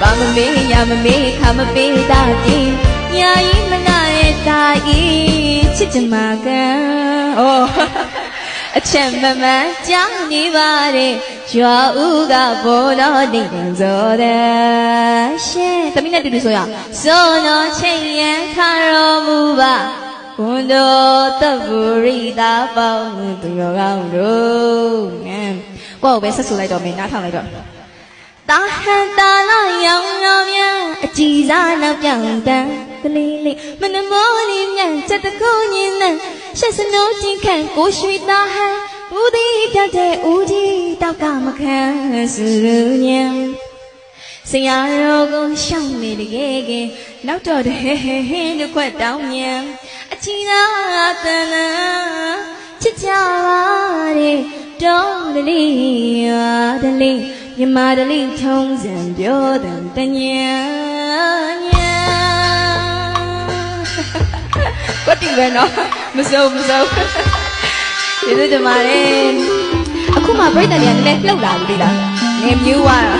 ဘာမမေးရမမေးခါမပေးတာတင်ညာကြီးမနာရဲ့တာဤချစ်ချင်မှာကံဩအချက်မမှန်ကြားနေပါတဲ့ရွာဦးကဘောတော်နေတယ်ဆိုတဲ့ရှင်သမီးနဲ့တူတူဆိုရအောင်စိုးတော်ချိန်ရန်ခါတော်မူပါဘုံတော်တဗုရိတာပေါင်းသူတော်ကောင်းတို့ငမ်ကိုယ့်ကိုပဲဆက်ဆူလိုက်တော့မင်းနားထောင်လိုက်တော့ တာဟန်တာလာရောင်ရောင်မြန်အကြည်စားနောက်ပြောင်တန်းကလေးလေးမနမောလေးမြန်ချက်တခုညင်းနဲ့ရှက်စနိုးချင်းခံကိုရွှေတာဟန်ဦးသည်ပြတ်တဲ့ဦးကြီးတောက်ကမခံစလူညံဆရာတော်ကိုရှောင်းနေတကယ်ကနောက်တော့တဲ့ဟဲဟဲဟင်းတစ်ခွက်တောင်းညံအချီသာတန်နာချစ်ကြပါတဲ့တောင်းတလေးရာတလေး မြမတလေးထုံးစံပြောတဲ့တညာညာကိုတိပဲနော်မစိုးမစိုးကျေးဇူးတင်ပါတယ်အခုမှပြိတ္တတွေကနည်းနည်းလှုပ်လာပြီလေလားငယ်မြူးသွားတာ